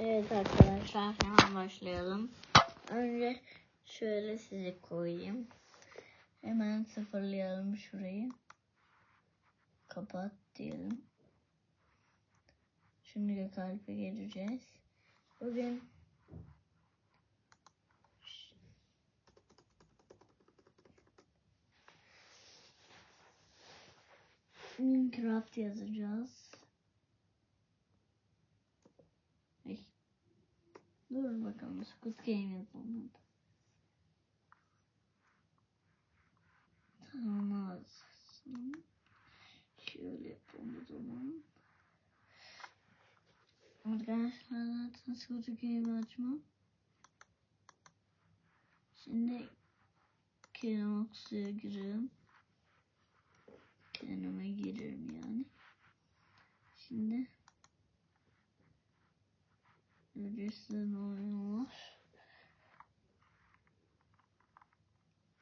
Evet arkadaşlar hemen başlayalım. Önce şöyle sizi koyayım. Hemen sıfırlayalım şurayı. Kapat diyelim. Şimdi Gökalp'e geleceğiz. Bugün Minecraft yazacağız. Ay. Dur bakalım Squid Game yazalım. Tamam lazım. Şöyle yapalım o zaman. Arkadaşlar zaten Squid Game açmam. Şimdi Kenox'ya girelim. Kendime girerim yani. Şimdi öncesinden oyun var.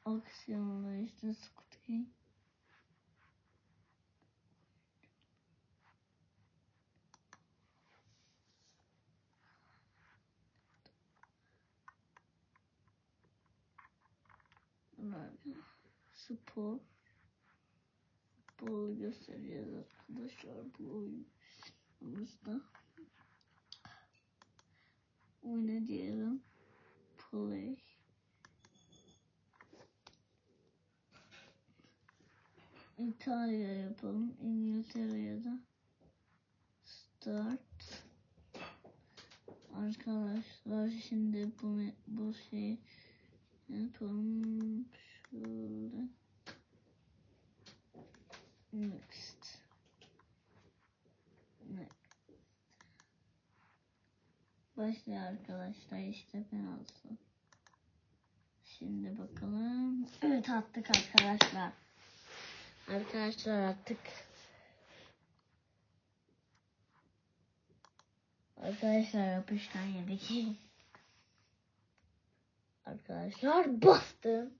Aksiyonlar işte Squid Game. Spor. Futbolu göstereceğiz arkadaşlar bu oyunumuzda. Oyna diyelim. Play. İtalya yapalım. İngiltere ya da Start. Arkadaşlar şimdi bu bu şeyi yapalım. Şöyle. Next. Next. Başlıyor arkadaşlar işte penaltı. Şimdi bakalım. Evet attık arkadaşlar. Arkadaşlar attık. Arkadaşlar yapışkan yedik. Arkadaşlar bastım.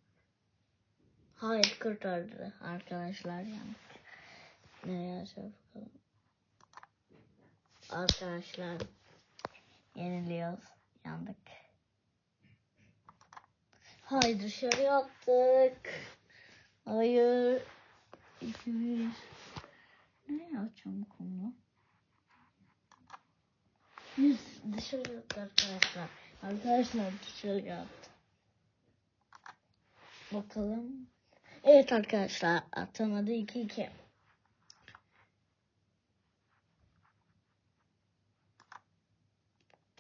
Hayır kurtardı arkadaşlar yani. Nereye bakalım. Arkadaşlar yeniliyoruz. Yandık. Hayır dışarı attık. Hayır. İki bir. Nereye açacağım konu? Yüz dışarı attı arkadaşlar. Arkadaşlar dışarı attı. Bakalım. Evet arkadaşlar atamadı 2-2.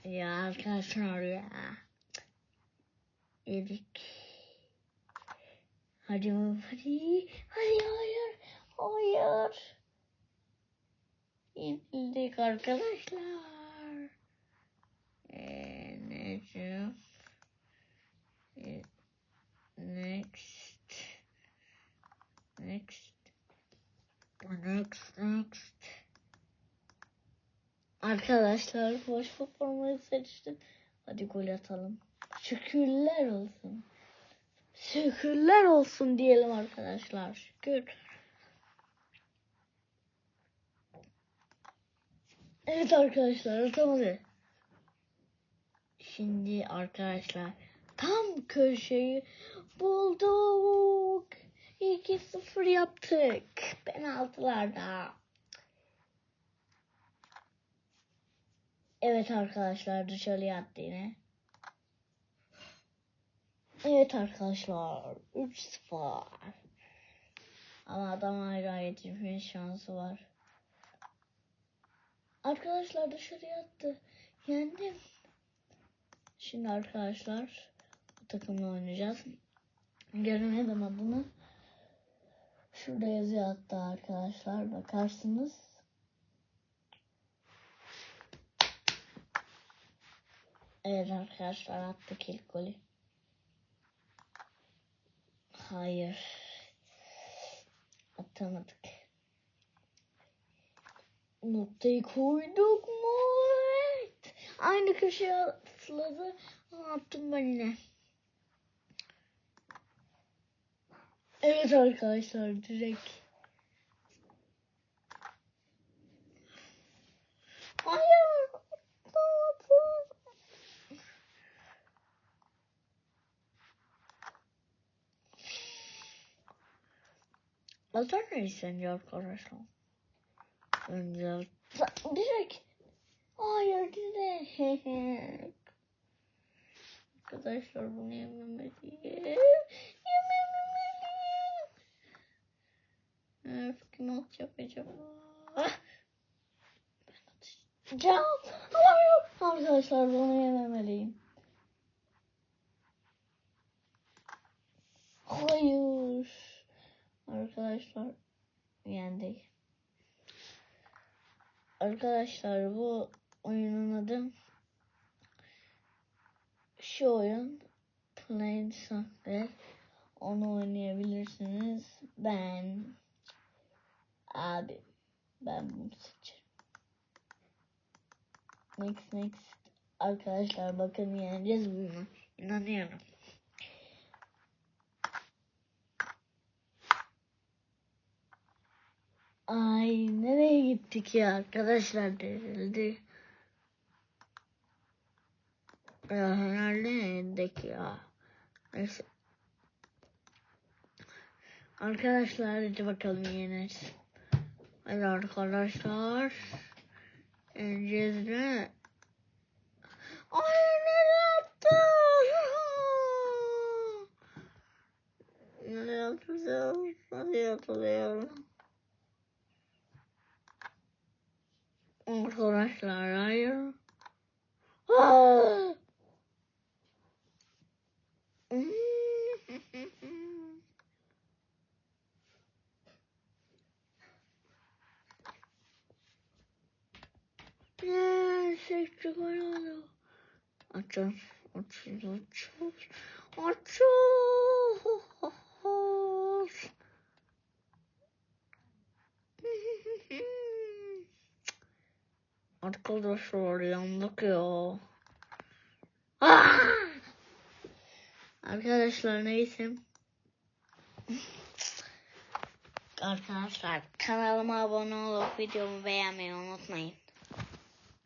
Ya arkadaşlar ya. Yedik. Hadi hadi. Hadi hayır. Hayır. Yenildik arkadaşlar. Ee, neyse. Ee, Next. Next. Next. Next. Arkadaşlar boş formayı seçtim. Hadi gol atalım. Şükürler olsun. Şükürler olsun diyelim arkadaşlar. Şükür. Evet arkadaşlar atamadı. Şimdi arkadaşlar tam köşeyi bulduk. 2-0 yaptık penaltılarda. Evet arkadaşlar dışarıya attı yine. Evet arkadaşlar 3-0. Ama adam hala yetişme şansı var. Arkadaşlar dışarıya attı. Yendim. Şimdi arkadaşlar bu takımla oynayacağız. Göremedim adını. Şurada yazıyor hatta arkadaşlar bakarsınız. Evet arkadaşlar attık ilk golü. Hayır. Atamadık. Noktayı koyduk mu? Evet. Aynı köşeye atladı. Attım ben yine. Evet arkadaşlar direkt. Mıyız sence arkadaşlar? Önce direkt. Hayır direkt. Arkadaşlar bunu yememeliyim. Yememeliyim. Öf kim atacak acaba? Ah! Ben atacağım. Hayır. Arkadaşlar bunu yememeliyim. Hayır. Arkadaşlar yendik. Arkadaşlar bu oyunun adı şu oyun Plain Soccer. Onu oynayabilirsiniz. Ben abi ben bunu seçerim. Next next. Arkadaşlar bakın yeneceğiz bunu. İnanıyorum. Ay nereye gittik ya arkadaşlar denildi. Ya herhalde indik ya. Neyse. Arkadaşlar hadi bakalım yeneriz. Hadi arkadaşlar. Yeneceğiz mi? Ay nereye attı? Nereye atacağız? Hadi international lion. Oh. Yeah, she's going on. I just, I just, I just, I just. Arkadaşlar yandık ya. Ah! Arkadaşlar neyse. Arkadaşlar kanalıma abone olup videomu beğenmeyi unutmayın.